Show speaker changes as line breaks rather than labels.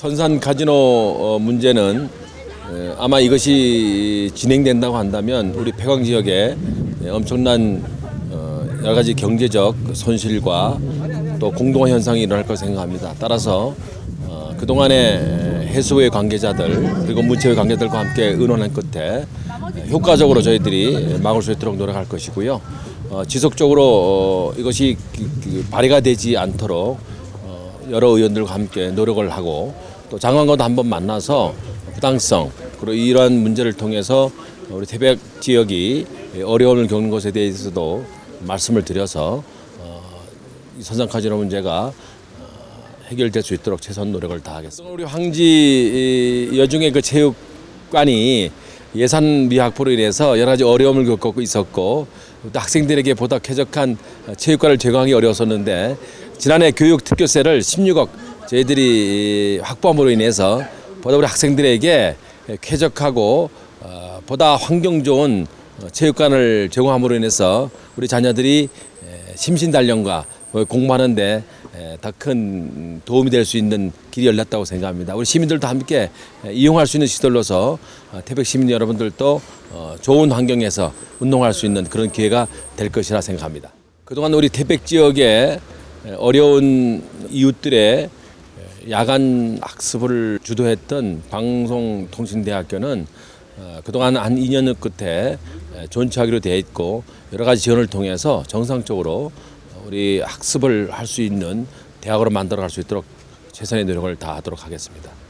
선산 카지노 어, 문제는 에, 아마 이것이 진행된다고 한다면 우리 폐광 지역에 에, 엄청난 어, 여러 가지 경제적 손실과 또 공동화 현상이 일어날 걸 생각합니다. 따라서 어, 그동안의 해수의 관계자들 그리고 문체의 관계들과 함께 의논한 끝에 효과적으로 저희들이 막을 수 있도록 노력할 것이고요. 어, 지속적으로 어, 이것이 그- 그 발의가 되지 않도록 어, 여러 의원들과 함께 노력을 하고 또 장관과도 한번 만나서 부당성 그리고 이러한 문제를 통해서 우리 태백 지역이 어려움을 겪는 것에 대해서도 말씀을 드려서 어, 이 선상 카지노 문제가 어, 해결될 수 있도록 최선 노력을 다하겠습니다. 우리 황지 이 여중의 그 체육관이 예산 미확보로 인해서 여러 가지 어려움을 겪고 있었고 또 학생들에게 보다 쾌적한 체육관을 제공하기 어려웠었는데 지난해 교육 특교세를 16억 저희들이 확보함으로 인해서 보다 우리 학생들에게 쾌적하고 어, 보다 환경 좋은 체육관을 제공함으로 인해서 우리 자녀들이 에, 심신 단련과 공부하는데 더 큰 도움이 될 수 있는 길이 열렸다고 생각합니다. 우리 시민들도 함께 에, 이용할 수 있는 시설로서 어, 태백 시민 여러분들도 어, 좋은 환경에서 운동할 수 있는 그런 기회가 될 것이라 생각합니다. 그동안 우리 태백 지역에 에, 어려운 이웃들의 야간 학습을 주도했던 방송통신대학교는 어, 그동안 한 2년 끝에 존치하기로 되어 있고 여러 가지 지원을 통해서 정상적으로 우리 학습을 할 수 있는 대학으로 만들어 갈 수 있도록 최선의 노력을 다하도록 하겠습니다.